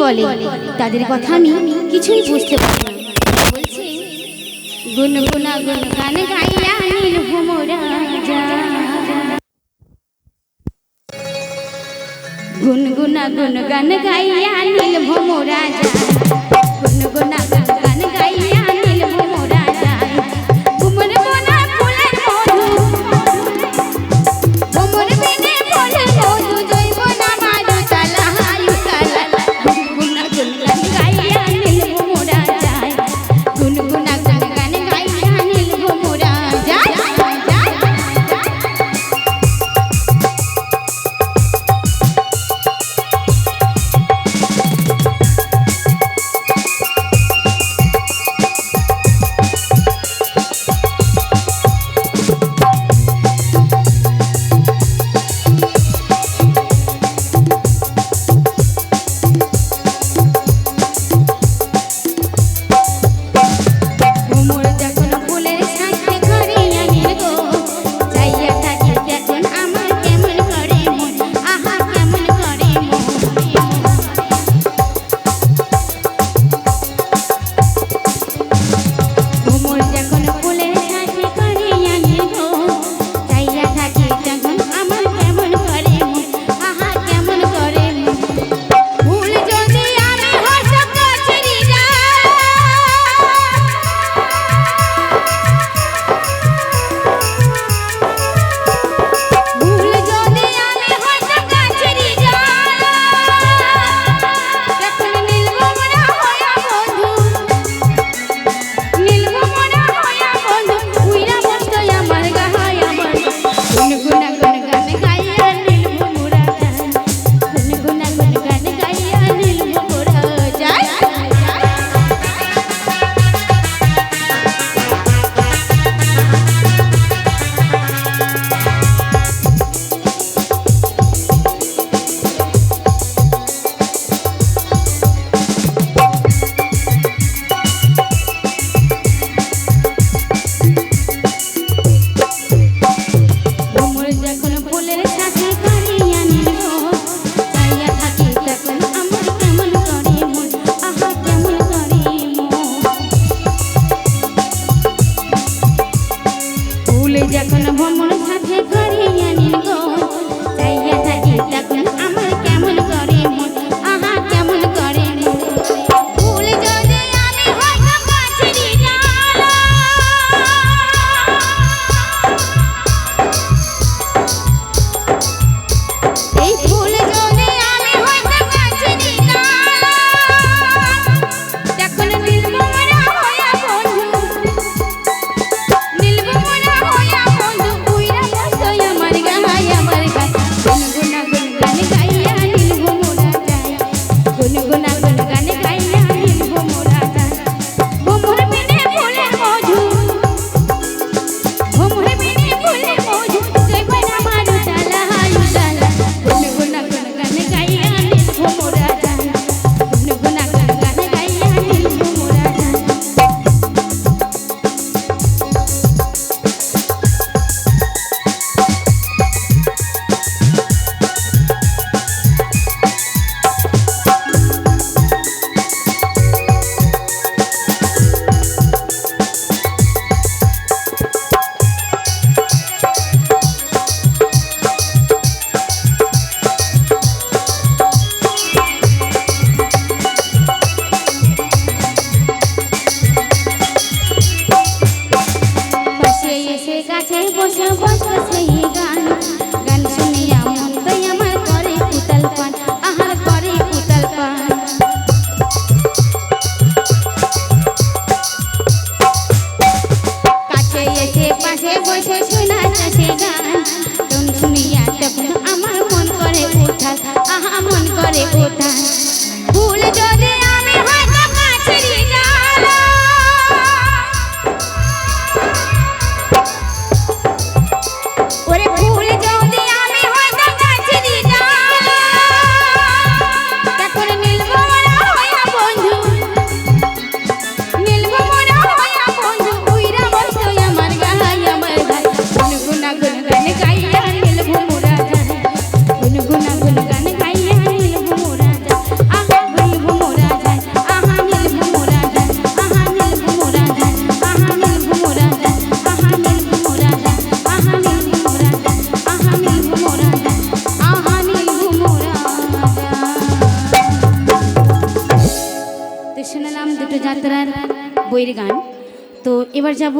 বলে, তাদের কথা আমি কিছুই বুঝতে পারি না। গুনগুনা গুনগান গাইয়া নীল ভোমরা গুনগুনা গুনগান গাইয়া নীল ভোমরা গুনগুনা পাশে বসে বইয়ের গান। তো এবার যাব